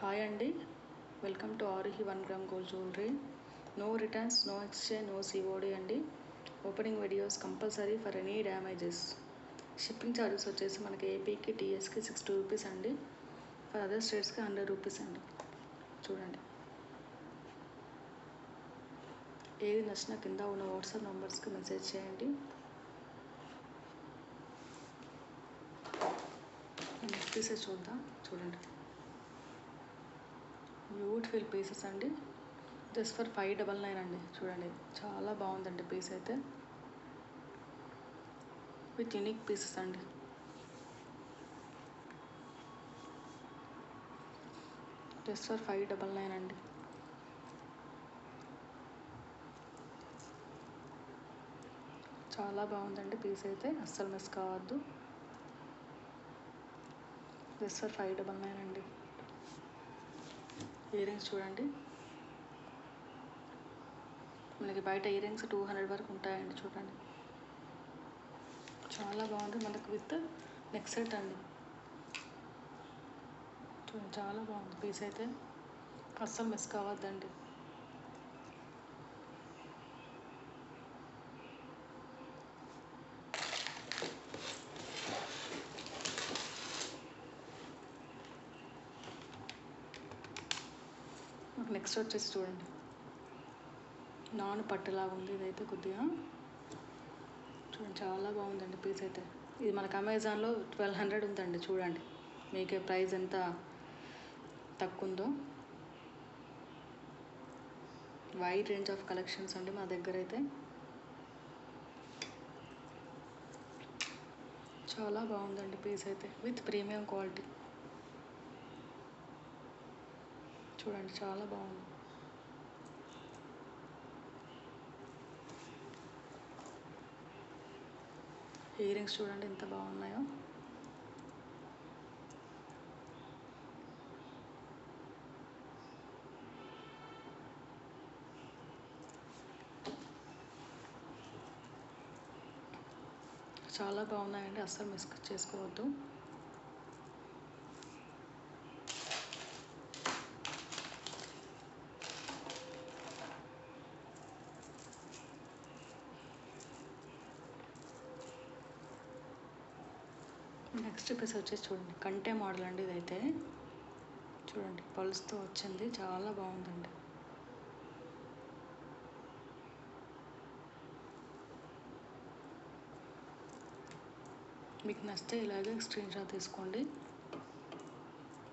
Hi అండి welcome to Aaruhi one gram gold jewellery no returns no exchange no COD అండి opening videos compulsory for any damages shipping charges వచ్చేసి మనకి ఏపీకి టీఎస్కి sixty rupees అండి for other స్టేట్స్కి hundred rupees అండి చూడండి. ఏది నచ్చినా కింద ఉన్న వాట్సాప్ నెంబర్స్కి మెసేజ్ చేయండి. నెక్స్ట్ పీసెస్ చూద్దాం. చూడండి. బ్యూటిఫుల్ పీసెస్ అండి. Just for five double nine అండి. చూడండి. చాలా బాగుందండి పీస్ అయితే. విత్ యూనిక్ పీసెస్ అండి. Just for five double nine అండి. చాలా బాగుందండి పీస్ అయితే. అస్సలు మిస్ కావద్దు. Just for five double nine అండి. ఇయర్ రింగ్స్ చూడండి. మనకి బయట ఇయర్ రింగ్స్ టూ హండ్రెడ్ వరకు ఉంటాయండి చూడండి. చాలా బాగుంది మనకు విత్ నెక్ సెట్ అండి. చూడండి చాలా బాగుంది. పీస్ అయితే అస్సలు మిస్ కావద్దండి మాకు నెక్స్ట్ వచ్చేసి చూడండి నాన్ పట్టులాగా ఉంది ఇదైతే కొద్దిగా. చూడండి చాలా బాగుందండి పీస్ అయితే. ఇది మనకు అమెజాన్లో ట్వెల్వ్ హండ్రెడ్ ఉందండి చూడండి. మీకే ప్రైస్ ఎంత తక్కువ ఉందో వైడ్ రేంజ్ ఆఫ్ కలెక్షన్స్ అండి మా దగ్గర అయితే చాలా బాగుందండి పీస్ అయితే విత్ ప్రీమియం క్వాలిటీ. చూడండి చాలా బాగుంది. ఇయర్ రింగ్స్ చూడండి ఎంత బాగున్నాయో. చాలా బాగున్నాయండి అస్సలు మిస్ చేసుకోవద్దు. నెక్స్ట్ పీస్ వచ్చేసి చూడండి. కంటే మోడల్ అండి ఇదైతే. చూడండి పల్స్తో వచ్చింది. చాలా బాగుందండి. మీకు నచ్చితే ఇలాగే స్క్రీన్ షాట్ తీసుకోండి.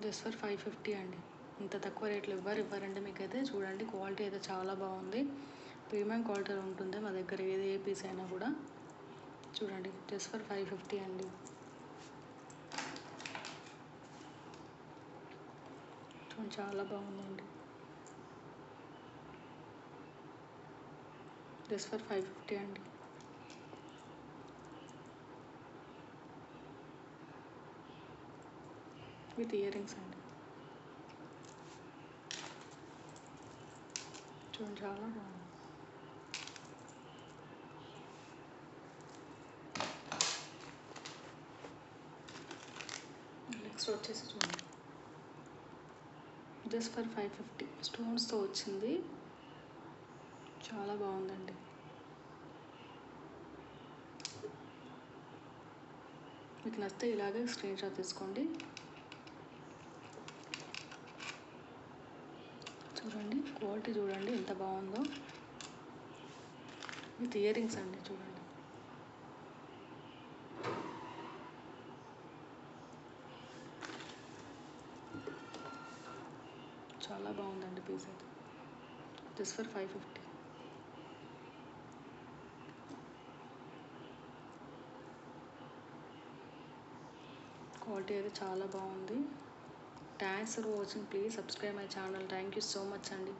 జస్ట్ ఫర్ ఫైవ్ ఫిఫ్టీ అండి. ఇంత తక్కువ రేట్లు ఇవ్వరు ఇవ్వరండి మీకైతే. చూడండి క్వాలిటీ అయితే చాలా బాగుంది. ప్రీమియం క్వాలిటీ ఉంటుంది మా దగ్గర. ఏది ఏ పీస్ అయినా కూడా. చూడండి జస్ట్ ఫర్ ఫైవ్ ఫిఫ్టీ అండి. చాలా బాగుందండి. జస్ట్ ఫర్ ఫైవ్ ఫిఫ్టీ అండి. విత్ ఇయర్ రింగ్స్ అండి. చూడండి చాలా బాగుంది. నెక్స్ట్ వచ్చేసి చూడండి. జస్ట్ ఫర్ ఫైవ్ ఫిఫ్టీ స్టోన్స్తో వచ్చింది. చాలా బాగుందండి. మీకు నచ్చితే ఇలాగే స్క్రీన్ షాట్ తీసుకోండి. చూడండి క్వాలిటీ చూడండి ఎంత బాగుందో. విత్ ఇయర్ రింగ్స్ అండి చూడండి. చాలా బాగుందండి పీస్ అయితే. Just for five fifty quality అయితే చాలా బాగుంది. Thanks for watching please subscribe my channel thank you so much అండి.